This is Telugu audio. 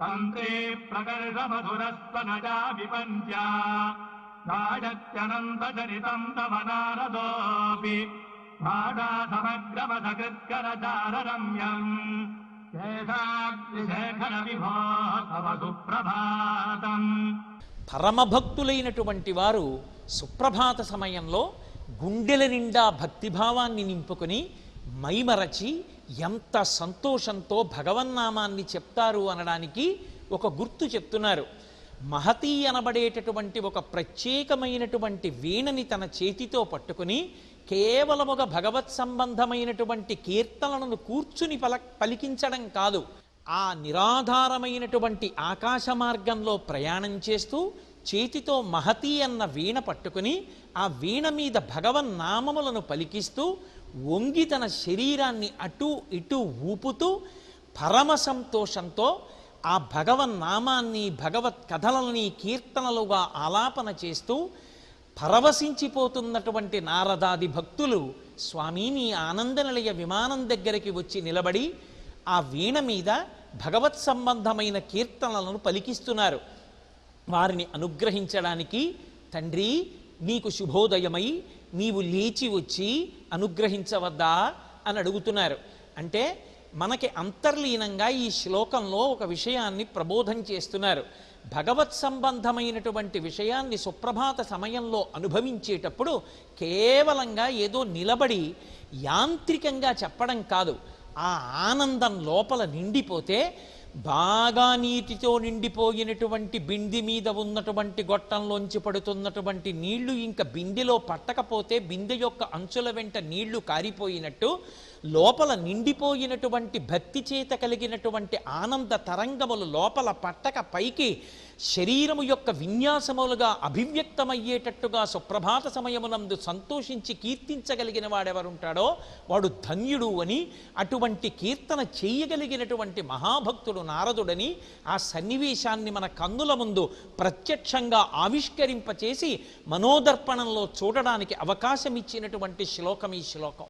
तन्त्रे प्रकर्षमधुरस्त्वनजा विपञ्च्या गाढत्यनन्तचरितम् तव नारदोऽपि भाडासमग्रमसकृत्करचाररम्यम् शेषाग्निशेखरविभो तव सुप्रभातम् పరమభక్తులైనటువంటి వారు సుప్రభాత సమయంలో గుండెల నిండా భక్తిభావాన్ని నింపుకొని మైమరచి ఎంత సంతోషంతో భగవన్నామాన్ని చెప్తారు అనడానికి ఒక గుర్తు చెప్తున్నారు. మహతీ అనబడేటటువంటి ఒక ప్రత్యేకమైనటువంటి వీణని తన చేతితో పట్టుకుని కేవలముగా భగవత్ సంబంధమైనటువంటి కీర్తనలను కూర్చుని పల పలికించడం కాదు. ఆ నిరాధారమైనటువంటి ఆకాశ మార్గంలో ప్రయాణం చేస్తూ చేతితో మహతి అన్న వీణ పట్టుకుని ఆ వీణ మీద భగవన్ నామములను పలికిస్తూ వంగి తన శరీరాన్ని అటు ఇటు ఊపుతూ పరమ సంతోషంతో ఆ భగవన్ నామాన్ని భగవత్ కథలని కీర్తనలుగా ఆలాపన చేస్తూ పరవశించిపోతున్నటువంటి నారదాది భక్తులు స్వామి నీ ఆనందనిలయ విమానం దగ్గరికి వచ్చి నిలబడి ఆ వీణ మీద భగవత్ సంబంధమైన కీర్తనలను పలికిస్తున్నారు. వారిని అనుగ్రహించడానికి తండ్రి నీకు శుభోదయమై నీవు లేచి వచ్చి అనుగ్రహించవద్దా? అని అడుగుతున్నారు. అంటే మనకి అంతర్లీనంగా ఈ శ్లోకంలో ఒక విషయాన్ని ప్రబోధం చేస్తున్నారు. భగవత్ సంబంధమైనటువంటి విషయాన్ని సుప్రభాత సమయంలో అనుభవించేటప్పుడు కేవలంగా ఏదో నిలబడి యాంత్రికంగా చెప్పడం కాదు. ఆ ఆనందం లోపల నిండిపోతే బాగా నీటితో నిండిపోయినటువంటి బింది మీద ఉన్నటువంటి గొట్టంలోంచి పడుతున్నటువంటి నీళ్ళు ఇంకా బిందెలో పట్టకపోతే బిందె యొక్క అంచుల వెంట నీళ్ళు కారిపోయినట్టు లోపల నిండిపోయినటువంటి భక్తి చేత కలిగినటువంటి ఆనంద తరంగములు లోపల పట్టక పైకి శరీరము యొక్క విన్యాసములుగా అభివ్యక్తమయ్యేటట్టుగా సుప్రభాత సమయమునందు సంతోషించి కీర్తించగలిగిన వాడెవరుంటాడో వాడు ధన్యుడు అని అటువంటి కీర్తన చేయగలిగినటువంటి మహాభక్తుడు నారదుడని ఆ సన్నివేశాన్ని మన కన్నుల ముందు ప్రత్యక్షంగా ఆవిష్కరింపచేసి మనోదర్పణంలో చూడడానికి అవకాశం ఇచ్చినటువంటి శ్లోకం ఈ శ్లోకం.